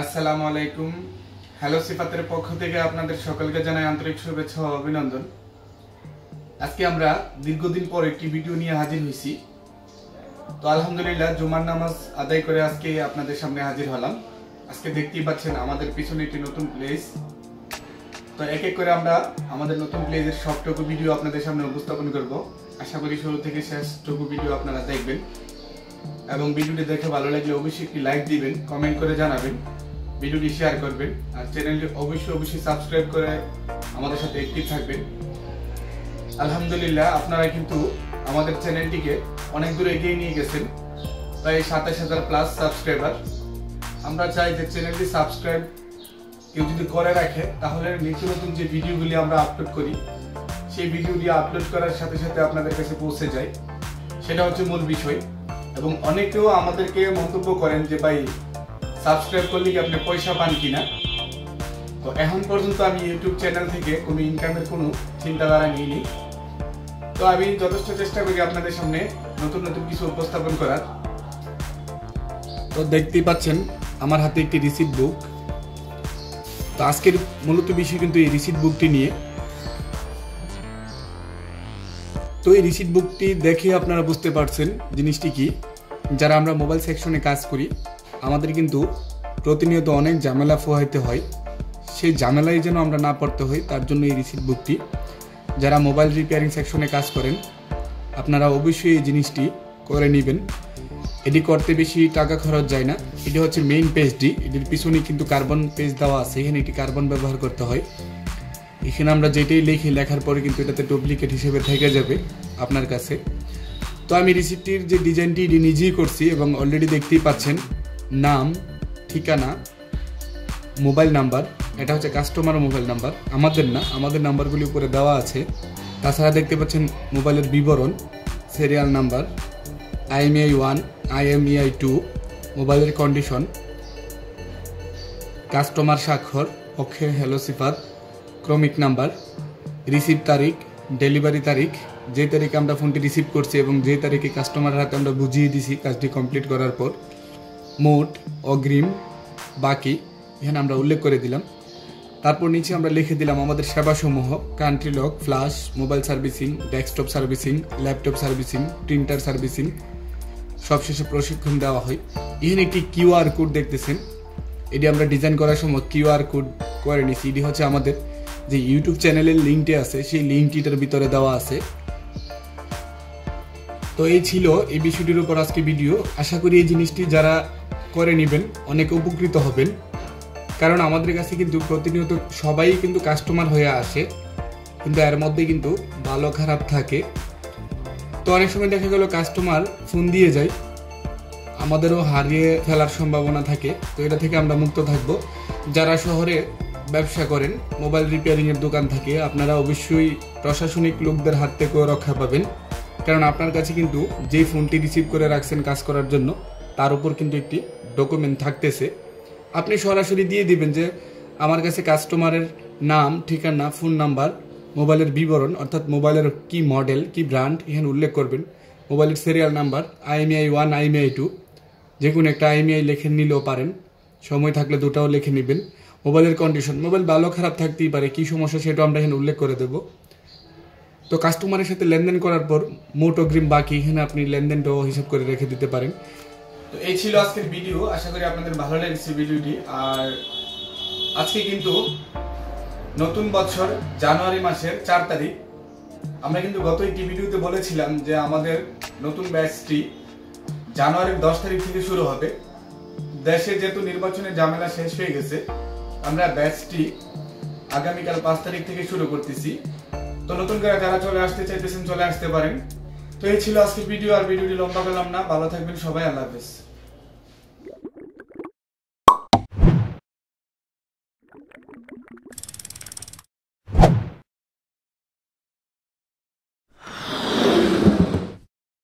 আসসালামু আলাইকুম। হ্যালো সিফাতের পক্ষ থেকে আপনাদের সকলকে জানাই আন্তরিক শুভেচ্ছা ও অভিনন্দন। আজকে আমরা দীর্ঘদিন পর একটি ভিডিও নিয়ে হাজির হয়েছি তো আলহামদুলিল্লাহ, জুমার নামাজ আদায় করে আজকে আপনাদের সামনে হাজির হলাম। আজকে দেখতেই পাচ্ছেন আমাদের পিছনে একটি নতুন প্লেস তো এক এক করে আমরা আমাদের নতুন প্লেসের সবটুকু ভিডিও আপনাদের সামনে উপস্থাপন করব। আশা করি শুরু থেকে শেষটুকু ভিডিও আপনারা দেখবেন। এবং ভিডিওটি দেখে ভালো লাগলে অবশ্যই একটি লাইক দিবেন কমেন্ট করে জানাবেন। ভিডিওটি শেয়ার করবেন আর চ্যানেলটি অবশ্যই অবশ্যই সাবস্ক্রাইব করে আমাদের সাথে অ্যাক্টিভ থাকবেন। আলহামদুলিল্লাহ, আপনারা কিন্তু আমাদের চ্যানেলটিকে অনেক দূর এগিয়ে নিয়ে গেছেন, প্রায় সাতাশ হাজার প্লাস সাবস্ক্রাইবার আমরা চাই যে চ্যানেলটি সাবস্ক্রাইব কেউ যদি করে রাখে, তাহলে নিত্য নতুন যে ভিডিওগুলি আমরা আপলোড করি, সেই ভিডিওটি আপলোড করার সাথে সাথে আপনাদের কাছে পৌঁছে যায়। সেটা হচ্ছে মূল বিষয়। এবং অনেকেও আমাদেরকে মন্তব্য করেন যে, ভাই সাবস্ক্রাইব করলে কি আপনি পয়সা পান কিনা? তো এখন পর্যন্ত আমি ইউটিউব চ্যানেল থেকে কোনো ইনকামের কোনো চিন্তাধারা নিইনি। তো আমি যথেষ্ট চেষ্টা করি আপনাদের সামনে নতুন নতুন কিছু উপস্থাপন করার। তো দেখতেই পাচ্ছেন, আমার হাতে একটি রিসিট বুক তো আজকের মূলত বিষয় কিন্তু এই রিসিট বুকটি নিয়ে। তো এই রিসিট বুকটি দেখে আপনারা বুঝতে পারছেন জিনিসটি কি। যারা আমরা মোবাইল সেকশনে কাজ করি আমাদের কিন্তু প্রতিনিয়ত অনেক ঝামেলা পোহাইতে হয়। সেই ঝামেলায় যেন আমরা না পড়তে হই, তার জন্য এই রিসিট বুকটি যারা মোবাইল রিপেয়ারিং সেকশনে কাজ করেন, আপনারা অবশ্যই এই জিনিসটি করে নেবেন। এটি করতে বেশি টাকা খরচ যায় না। এটি হচ্ছে মেইন পেজটি এটির পিছনে কিন্তু কার্বন পেজ দেওয়া আছে। এখানে একটি কার্বন ব্যবহার করতে হয়। এখানে আমরা যেটাই লিখি, লেখার পরে কিন্তু এটাতে ডুপ্লিকেট হিসেবে থেকে যাবে আপনার কাছে। তো আমি রিসিপ্টটির যে ডিজাইনটি এটি নিজেই করছি এবং অলরেডি দেখতেই পাচ্ছেন। নাম, ঠিকানা, মোবাইল নাম্বার, এটা হচ্ছে কাস্টমার মোবাইল নাম্বার, আমাদের না, আমাদের নাম্বারগুলি উপরে দেওয়া আছে। তাছাড়া দেখতে পাচ্ছেন মোবাইলের বিবরণ serial number IMEI one IMEI two মোবাইলের কন্ডিশন কাস্টমার স্বাক্ষর, পক্ষের হ্যালো সিফাত ক্রমিক নাম্বার রিসিভ তারিখ ডেলিভারি তারিখ, যে তারিখে আমরা ফোনটি রিসিভ করছি এবং যে তারিখে কাস্টমারের হাতে আমরা বুঝিয়ে দিছি কাজটি কমপ্লিট করার পর। মোট, অগ্রিম, বাকি, এখানে আমরা উল্লেখ করে দিলাম। তারপর নিচে আমরা লিখে দিলাম আমাদের সেবাসমূহ country lock flash mobile servicing desktop servicing laptop servicing printer servicing সবশেষে প্রশিক্ষণ দেওয়া হয়। এখানে একটি কিউআর কোড দেখতেছেন। এটি আমরা ডিজাইন করার সময় কিউআর কোড করে নিছি এটি হচ্ছে আমাদের যে ইউটিউব চ্যানেলের লিঙ্কটি আছে, সেই লিঙ্কটিটার ভিতরে দেওয়া আছে। তো এই ছিল এই বিষয়টির উপর আজকে ভিডিও আশা করি এই জিনিসটি যারা করে নেবেন, অনেক উপকৃত হবেন। কারণ আমাদের কাছে কিন্তু প্রতিনিয়ত সবাই কিন্তু কাস্টমার হয়ে আসে। কিন্তু এর মধ্যে কিন্তু ভালো খারাপ থাকে। তো অনেক সময় দেখা গেল কাস্টমার ফোন দিয়ে যায়। আমাদেরও হারিয়ে ফেলার সম্ভাবনা থাকে। তো এটা থেকে আমরা মুক্ত থাকব। যারা শহরে ব্যবসা করেন মোবাইল রিপেয়ারিংয়ের দোকান থাকে, আপনারা অবশ্যই প্রশাসনিক লোকদের হাত থেকেও রক্ষা পাবেন। কারণ আপনার কাছে কিন্তু যেই ফোনটি রিসিভ করে রাখছেন কাজ করার জন্য, তার উপর কিন্তু একটি ডকুমেন্ট থাকতেছে, আপনি সরাসরি দিয়ে দিবেন যে আমার কাছে কাস্টমারের নাম, ঠিকানা ফোন নাম্বার মোবাইলের বিবরণ, অর্থাৎ মোবাইলের কি মডেল কি ব্র্যান্ড এখানে উল্লেখ করবেন। মোবাইলের serial number IMEI one IMEI two যে কোনো একটা আইএমআই লিখে নিলেও পারেন। সময় থাকলে দুটাও লিখে নেবেন। মোবাইলের কন্ডিশন মোবাইল ভালো খারাপ থাকতেই পারে, কি সমস্যা সেটাও আমরা এখানে উল্লেখ করে দেবো। তো কাস্টমারের সাথে লেনদেন করার পর, মোট অগ্রিম বাকি, এখানে আপনি লেনদেনটাও হিসাব করে রেখে দিতে পারেন। তো এই ছিল আজকের ভিডিও। আশা করি আপনাদের ভালো লেগেছে ভিডিওটি। আর আজকে কিন্তু নতুন বছর জানুয়ারি মাসের চার তারিখ। আমরা কিন্তু গত একটি ভিডিওতে বলেছিলাম যে আমাদের নতুন ব্যাচটি জানুয়ারির দশ তারিখ থেকে শুরু হবে। দেশে যেহেতু নির্বাচনের ঝামেলা শেষ হয়ে গেছে, আমরা ব্যাচটি আগামীকাল পাঁচ তারিখ থেকে শুরু করতেছি। তো নতুন করে যারা চলে আসতে চাইতেছেন চলে আসতে পারেন। তো এই ছিল আজকের ভিডিও, আর ভিডিওটি লম্বা করলাম না। ভালো থাকবেন সবাই, আল্লাহ হাফেজ।